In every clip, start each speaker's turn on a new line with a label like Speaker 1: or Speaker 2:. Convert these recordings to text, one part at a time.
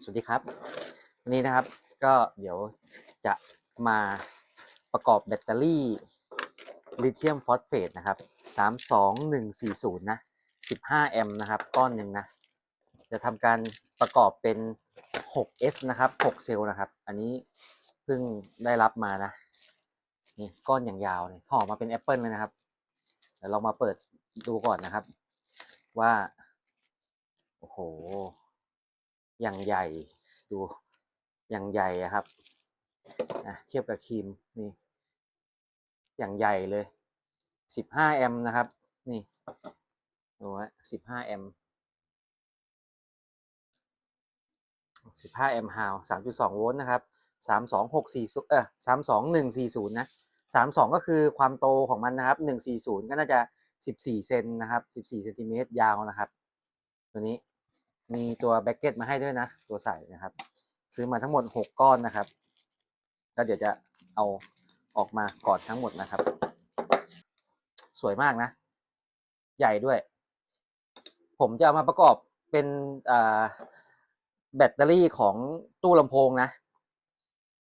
Speaker 1: สวัสดีครับ วันนี้นะครับก็เดี๋ยวจะมาประกอบแบตเตอรี่ลิเธียมฟอสเฟตนะครับ 32140 นะ 15 แอมป์นะครับ ก้อนหนึ่งนะ จะทำการประกอบเป็น 6S นะครับ 6 เซลล์นะครับ อันนี้เพิ่งได้รับมานะ นี่ก้อนอย่างยาวเลยห่อมาเป็นแอปเปิลเลยนะครับ เดี๋ยวเรามาเปิดดูก่อนนะครับ ว่า โอ้โห อย่างใหญ่ดูอย่างใหญ่ครับอะเทียบกับครีมนี่ อย่างใหญ่เลยสิบห้าแอมป์นะครับ นี่ดูฮะสิบห้าแอมป์สิบห้าแอมป์ฮาวสามจุดสองโวลต์นะครับสามสองหกสี่เออสามสองหนึ่งสี่ศูนย์นะสามสองก็คือความโตของมันนะครับหนึ่งสี่ศูนย์ก็น่าจะสิบสี่เซนนะครับสิบสี่เซนติเมตรยาวนะครับ ตัวนี้ มีตัวแบ็กเก็ตมาให้ด้วยนะ ตัวใส่นะครับ ซื้อมาทั้งหมด 6 ก้อนนะครับ ก็เดี๋ยวจะเอาออกมาก่อนทั้งหมดนะครับ สวยมากนะ ใหญ่ด้วย ผมจะเอามาประกอบเป็นแบตเตอรี่ของตู้ลำโพงนะ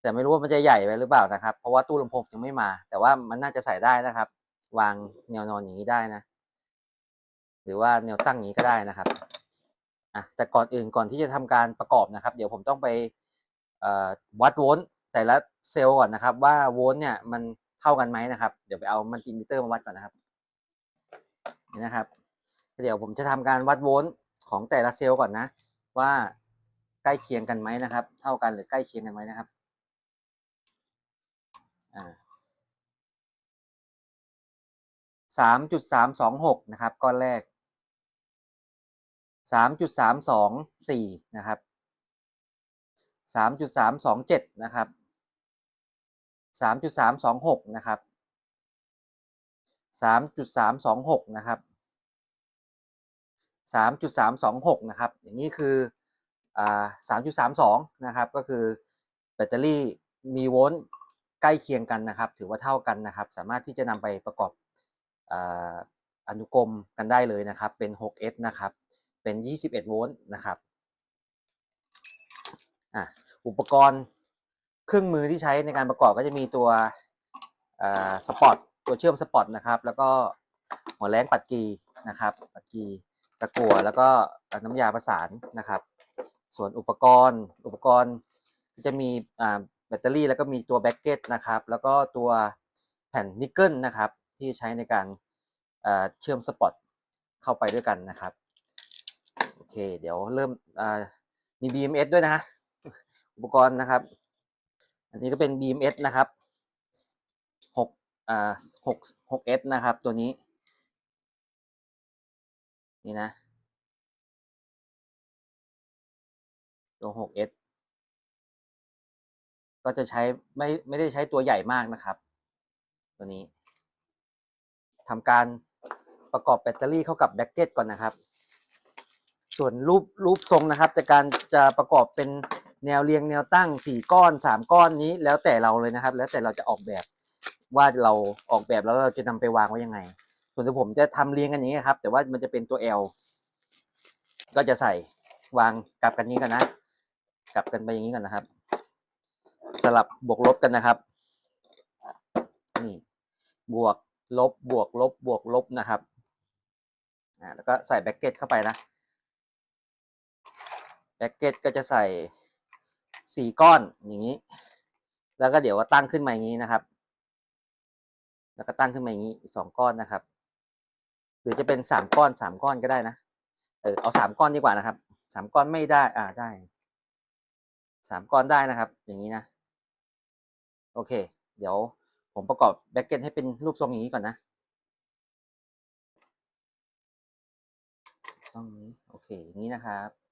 Speaker 1: แต่ไม่รู้ว่ามันจะใหญ่ไปหรือเปล่านะครับ เพราะว่าตู้ลำโพงยังไม่มา แต่ว่ามันน่าจะใส่ได้นะครับ วางแนวนอนอย่างนี้ได้นะ หรือว่าแนวตั้งอย่างนี้ก็ได้นะครับ อะแต่ก่อนอื่นก่อนที่จะทำการประกอบนะครับ เดี๋ยวผมต้องไปวัดโวลต์แต่ละเซลล์ก่อนนะครับ ว่าโวลต์เนี่ยมันเท่ากันไหมนะครับ เดี๋ยวไปเอามัลติมิเตอร์มาวัดก่อนนะครับนี่นะครับเดี๋ยวผมจะทำการวัดโวลต์ของแต่ละเซลล์ก่อนนะ ว่าใกล้เคียงกันไหมนะครับ เท่ากันหรือใกล้เคียงกันไหมนะครับสามจุดสามสองหกนะครับก้อนแรก สามจุดสามสองสี่นะครับสามจุดสามสองเจ็ดนะครับสามจุดสามสองหกนะครับสามจุดสามสองหกนะครับสามจุดสามสองหกนะครับ อย่างนี้คืออ่าสามจุดสามสองนะครับ ก็คือแบตเตอรี่มีโวลต์ใกล้เคียงกันนะครับ ถือว่าเท่ากันนะครับ สามารถที่จะนำไปประกอบอนุกรมกันได้เลยนะครับ เป็น 6S นะครับ เป็น 21 โวลต์นะครับอะอุปกรณ์เครื่องมือที่ใช้ในการประกอบก็จะมีตัวสปอตตัวเชื่อมสปอตนะครับ แล้วก็หัวแรงปัดกีนะครับปัดกีตะกั่วแล้วก็น้ำยาประสานนะครับ ส่วนอุปกรณ์อุปกรณ์จะมีแบตเตอรี่แล้วก็มีตัวแบ็กเก็ตนะครับ แล้วก็ตัวแผ่นนิกเกิลนะครับ ที่ใช้ในการเชื่อมสปอตเข้าไปด้วยกันนะครับ เค เดี๋ยวเริ่มมี BMS ด้วยนะฮะอุปกรณ์นะครับ อันนี้ก็เป็น BMS นะครับ6อ่า6 6S นะครับ ตัวนี้ นี่นะ ตัว 6S ก็จะใช้ไม่ไม่ได้ใช้ตัวใหญ่มากนะครับ ตัวนี้ทำการประกอบแบตเตอรี่เข้ากับแบ็กเก็ตก่อนนะครับ ส่วนรูปรูปทรงนะครับจะการจะประกอบเป็นแนวเรียงแนวตั้งสี่ก้อนสามก้อนนี้แล้วแต่เราเลยนะครับ แล้วแต่เราจะออกแบบว่าเราออกแบบแล้วเราจะนำไปวางไว้ยังไง ส่วนที่ผมจะทำเรียงกันอย่างนี้ครับ แต่ว่ามันจะเป็นตัว L ก็จะใส่วางกลับกันนี้กันนะ กลับกันไปอย่างนี้กันนะครับ สลับบวกลบกันนะครับ นี่บวกลบบวกลบบวกลบนะครับอ่าแล้วก็ใส่แบ็กเก็ตเข้าไปนะ แบ็กเก็ตก็จะใส่สี่ก้อนอย่างนี้ แล้วก็เดี๋ยวว่าตั้งขึ้นมาอย่างนี้นะครับ แล้วก็ตั้งขึ้นมาอย่างนี้อีกสองก้อนนะครับ หรือจะเป็นสามก้อนสามก้อนก็ได้นะเออเอาสามก้อนดีกว่านะครับสามก้อนไม่ได้อ่าได้สามก้อนได้นะครับ อย่างนี้นะ โอเค เดี๋ยวผมประกอบแบ็กเก็ตให้เป็นรูปทรงอย่างนี้ก่อนนะต้องนี้โอเคอย่างนี้นะครับ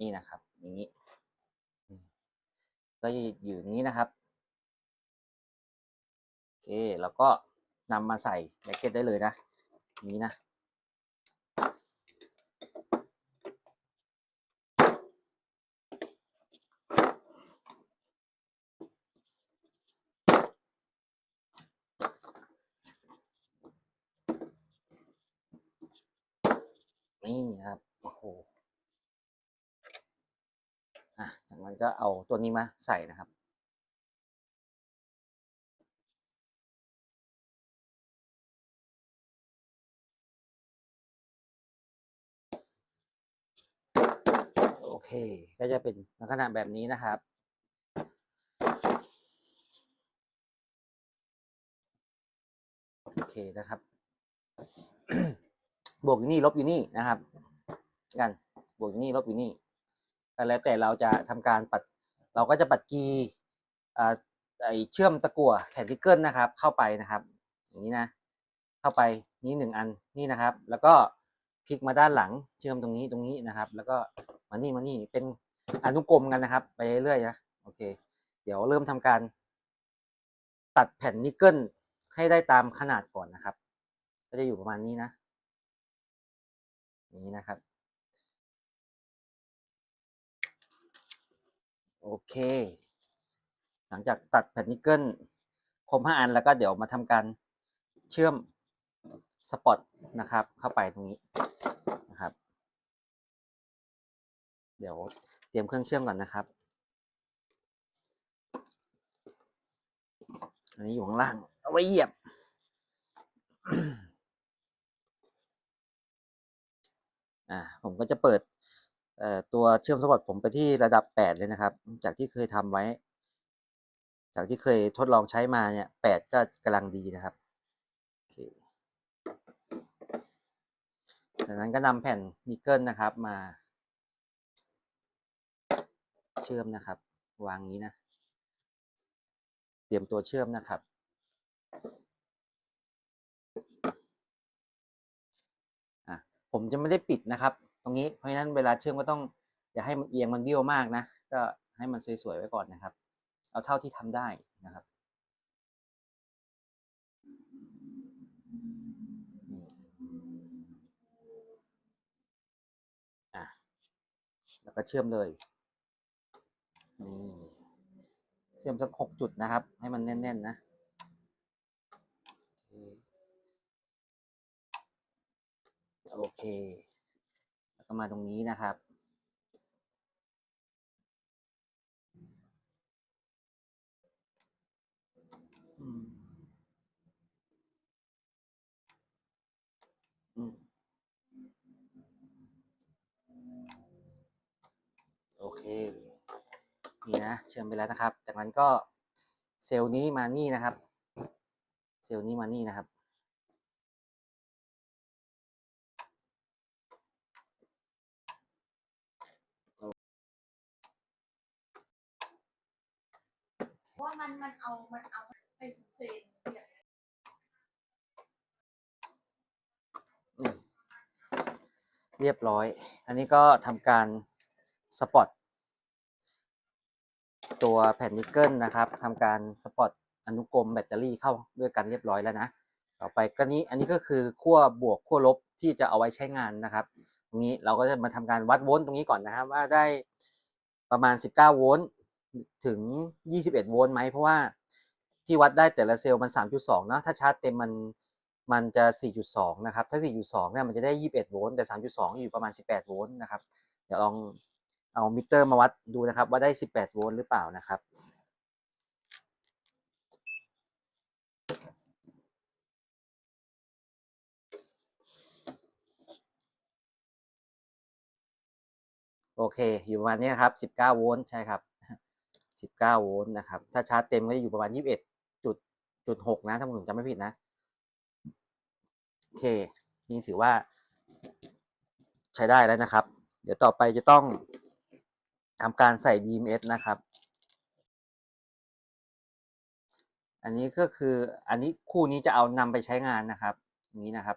Speaker 1: นี่นะครับ อย่างนี้ก็อยู่อย่างนี้นะครับโอเคแล้วก็นำมาใส่แบ็กเก็ตได้เลยนะอย่างนี้นะนี่ครับ โอ้โห อะจากนั้นก็เอาตัวนี้มาใส่นะครับ โอเค ก็จะเป็นลักษณะแบบนี้นะครับโอเคนะครับ บวกอยู่นี่ลบอยู่นี่นะครับ กัน บวกอยู่นี่ลบอยู่นี่ แล้วแต่เราจะทำการปัดเราก็จะปัดกีอ่าไอเชื่อมตะกั่วแผ่นทิกเกิลนะครับ เข้าไปนะครับ อย่างนี้นะ เข้าไปนี่หนึ่งอันนี่นะครับ แล้วก็พลิกมาด้านหลังเชื่อมตรงนี้ตรงนี้นะครับ แล้วก็มานี่มานี่เป็นอนุกรมกันนะครับ ไปเรื่อยๆนะโอเค เดี๋ยวเริ่มทำการ ตัดแผ่นนิกเกิลให้ได้ตามขนาดก่อนนะครับ ก็จะอยู่ประมาณนี้นะอย่างนี้นะครับ โอเค หลังจากตัดแผ่นนิกเกิลครบห้าอันแล้วก็เดี๋ยวมาทำการเชื่อมสปอตนะครับ เข้าไปตรงนี้นะครับ เดี๋ยวเตรียมเครื่องเชื่อมก่อนนะครับ อันนี้อยู่ข้างล่างเอาไว้เหยียบอ่าผมก็จะเปิด ตัวเชื่อมสปอตผมไปที่ระดับ 8 เลยนะครับ จากที่เคยทำไว้ จากที่เคยทดลองใช้มาเนี่ย8ก็กำลังดีนะครับจากนั้นก็นำแผ่นนิกเกิลนะครับมา เชื่อมนะครับ วางนี้นะ เตรียมตัวเชื่อมนะครับผมจะไม่ได้ปิดนะครับ รงนี้เพราะฉะนั้นเวลาเชื่อมก็ต้องอย่าให้มันเอียงมันเบี้ยวมากนะ ก็ให้มันสวยๆไว้ก่อนนะครับ เอาเท่าที่ทำได้นะครับอะแล้วก็เชื่อมเลยนี่เชื่อมสักหกจุดนะครับ ให้มันแน่นๆนะโอเค แล้วก็มาตรงนี้นะครับ อืม อืม โอเค นี่นะ เชื่อมไปแล้วนะครับ จากนั้นก็เซลล์นี้มานี่นะครับ เซลล์นี้มานี่นะครับ
Speaker 2: เพราะ ว่ามันมันเอา มันเอาไปเซนเนี่ย
Speaker 1: เรียบร้อย อันนี้ก็ทำการสปอตตัวแผ่นนิกเกิลนะครับทำการสปอตอนุกรมแบตเตอรี่เข้าด้วยกันเรียบร้อยแล้วนะ ต่อไปก็นี้อันนี้ก็คือขั้วบวกขั้วลบที่จะเอาไว้ใช้งานนะครับ ตรงนี้เราก็จะมาทำการวัดโวลต์ตรงนี้ก่อนนะครับว่าได้ประมาณ 19 โวลต์ ถึง 21 โวลต์ไหมเพราะว่าที่วัดได้แต่ละเซลล์มัน 3.2เนะถ้าชาร์จเต็มมันมันจะ 4.2 นะครับ ถ้า 4.2 เนี่ยมันจะได้ 21 โวลต์แต่ 3.2 อยู่ประมาณ 18 โวลต์นะครับ เดี๋ยวลองเอามิเตอร์มาวัดดูนะครับ ว่าได้ 18 โวลต์หรือเปล่านะครับโอเค อยู่ประมาณนี้ครับ 19 โวลต์ใช่ครับ 19 โวลต์นะครับ ถ้าชาร์จเต็มก็จะอยู่ประมาณ 21จุดจุด6นะ ถ้าผมจำไม่ผิดนะ โอเค นี่ถือว่า ใช้ได้แล้วนะครับ เดี๋ยวต่อไปจะต้องทำการใส่ BMS นะครับ อันนี้ก็คือ อันนี้คู่นี้จะเอานำไปใช้งานนะครับ นี้นะครับ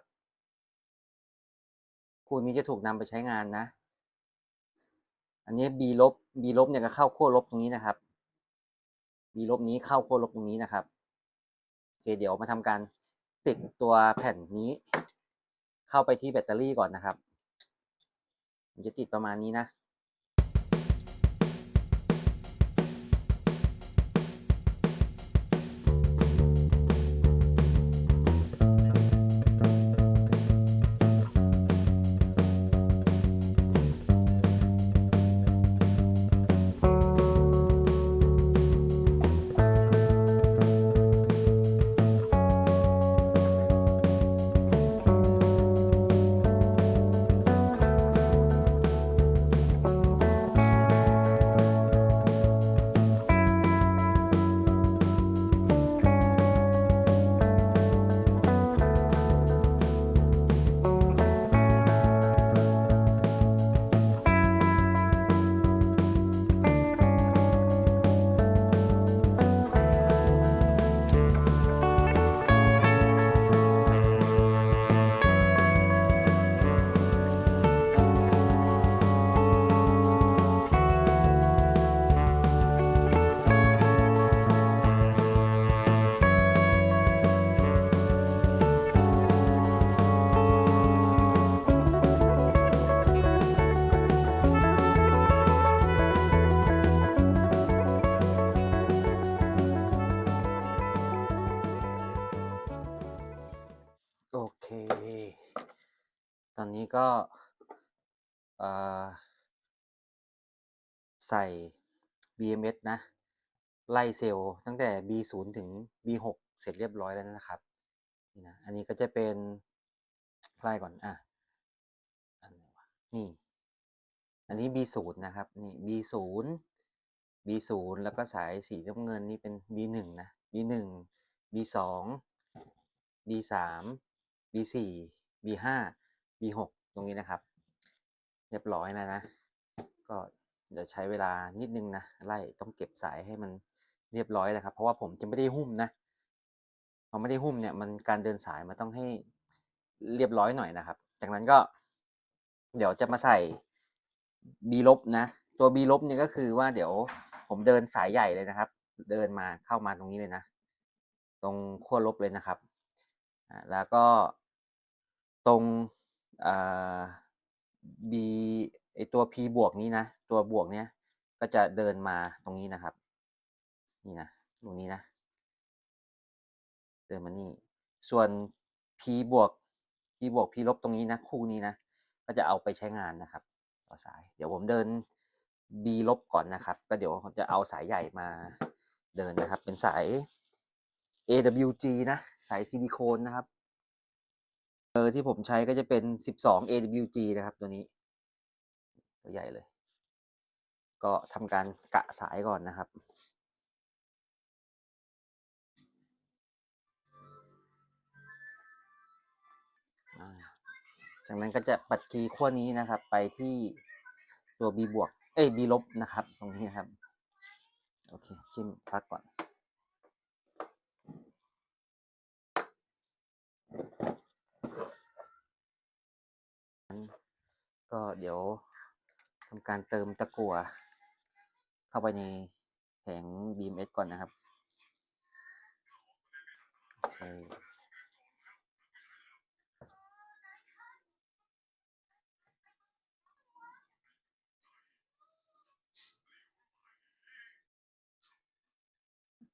Speaker 1: คู่นี้จะถูกนำไปใช้งานนะ อันนี้ B ลบ B ลบเนี่ยก็เข้าขั้วลบตรงนี้นะครับ B ลบนี้เข้าโค้ดลบตรงนี้นะครับโอเคเดี๋ยวมาทำการติดตัวแผ่นนี้ เข้าไปที่แบตเตอรี่ก่อนนะครับมันจะติดประมาณนี้นะ อนนี้ก็ใส่ BMS นะ ไล่เซลล์ตั้งแต่ B0 ถึง B6 เสร็จเรียบร้อยแล้วนะครับนี่นะอันนี้ก็จะเป็นไล่ก่อนอะอันนี่ อันนี้ B0 นะครับ นี่ B0 B0 แล้วก็สายสีน้ำเงินนี่เป็น B1 นะ B1 B2 B3 B4 B5 B6 ตรงนี้นะครับ เรียบร้อยแล้วนะ ก็เดี๋ยวใช้เวลานิดนึงนะ ไล่ต้องเก็บสายให้มันเรียบร้อยนะครับ เพราะว่าผมจะไม่ได้หุ้มนะพอไม่ได้หุ้มเนี่ยมันการเดินสายมันต้องให้เรียบร้อยหน่อยนะครับ จากนั้นก็ เดี๋ยวจะมาใส่ B ลบนะ ตัว B ลบเนี่ยก็คือว่าเดี๋ยวผมเดินสายใหญ่เลยนะครับ เดินมาเข้ามาตรงนี้เลยนะ ตรงขั้วลบเลยนะครับอ่าแล้วก็ตรง B ไอตัว P บวกนี้นะ ตัวบวกเนี้ยก็จะเดินมาตรงนี้นะครับ นี่นะตรงนี้นะ เดินมานี่ ส่วน P บวก P บวก P ลบตรงนี้นะ คู่นี้นะ ก็จะเอาไปใช้งานนะครับต่อสาย เดี๋ยวผมเดิน B ลบก่อนนะครับ ก็เดี๋ยวผมจะเอาสายใหญ่มาเดินนะครับ เป็นสาย AWG นะ สายซิลิโคนนะครับ เออที่ผมใช้ก็จะเป็น 12 AWG นะครับตัวนี้ ตัวใหญ่เลย ก็ทำการกะสายก่อนนะครับ จากนั้นก็จะปัดคีย์ขั้วนี้นะครับ ไปที่ตัว B บวก เอ้ย B ลบนะครับ ตรงนี้นะครับ โอเค จิ้มฟักก่อน ก็เดี๋ยวทำการเติมตะกั่วเข้าไปในแผง BMS ก่อนนะครับโอเค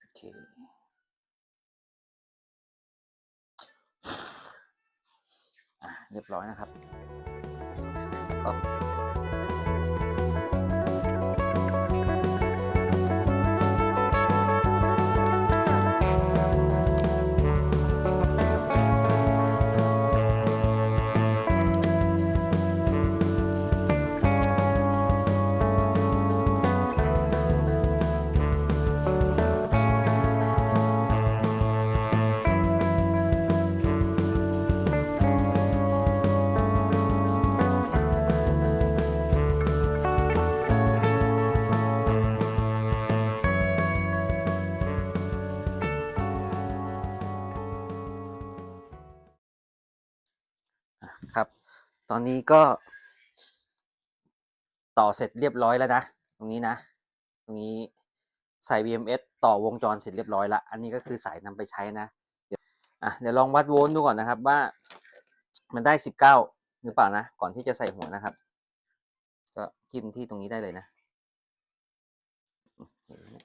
Speaker 1: โอเคอะเรียบร้อยนะครับ ก็ ตอนนี้ก็ต่อเสร็จเรียบร้อยแล้วนะ ตรงนี้นะ ตรงนี้ใส่ BMS ต่อวงจรเสร็จเรียบร้อยละอันนี้ก็คือสายนำไปใช้นะเดี๋ยวอะเดี๋ยวลองวัดโวลต์ดูก่อนนะครับว่ามันได้ 19 หรือเปล่านะ ก่อนที่จะใส่หัวนะครับ ก็จิ้มที่ตรงนี้ได้เลยนะอืมเห็นไหม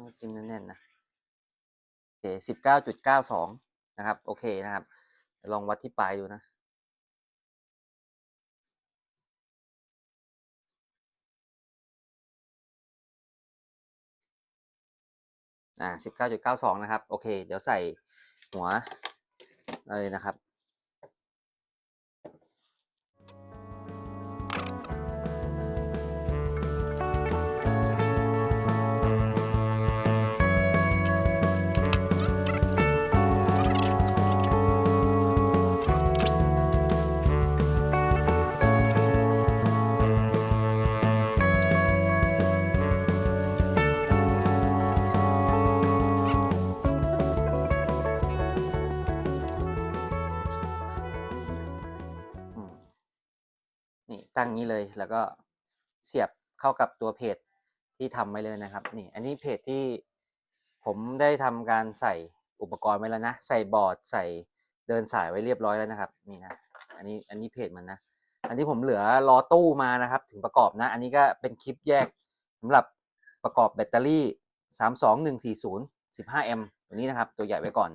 Speaker 1: ต้องจิ้มแน่นๆนะโอเคสิบเก้าจุดเก้าสองนะครับ โอเคนะครับ ลองวัดที่ปลายดูนะอ่าสิบเก้าจุดเก้าสองนะครับ โอเค เดี๋ยวใส่หัวเลยนะครับ ตั้งนี้เลย แล้วก็เสียบเข้ากับตัวเพจที่ทำไว้เลยนะครับ นี่ อันนี้เพจที่ผมได้ทำการใส่อุปกรณ์ไว้แล้วนะ ใส่บอร์ดใส่เดินสายไว้เรียบร้อยแล้วนะครับ นี่นะ อันนี้อันนี้เพจมันนะ อันนี้ผมเหลือรอตู้มานะครับ ถึงประกอบนะ อันนี้ก็เป็นคลิปแยกสำหรับประกอบแบตเตอรี่สามสองหนึ่งสี่ศูนย์สิบห้าแอมตัวนี้นะครับ ตัวใหญ่ไว้ก่อน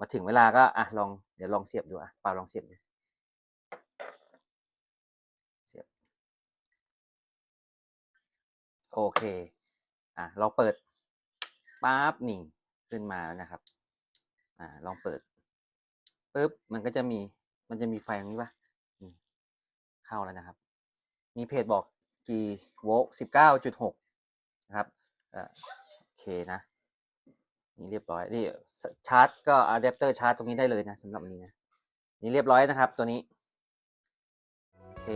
Speaker 1: มาถึงเวลาก็อะลองเดี๋ยวลองเสียบดูอะเปาลองเสียบดูเสียบ โอเค อะลองเปิดปั๊บนี่ขึ้นมาแล้วนะครับ อ่า ลองเปิดปุ๊บมันก็จะมีมันจะมีไฟตรงนี้ปะนี่เข้าแล้วนะครับ มีเพจบอกกี่โวลต์สิบเก้าจุดหกนะครับเอ่อโอเคนะ นี่เรียบร้อยนี่ชาร์จก็อะแดปเตอร์ชาร์จตรงนี้ได้เลยนะสำหรับนี้นะ นี่เรียบร้อยนะครับตัวนี้ โอเค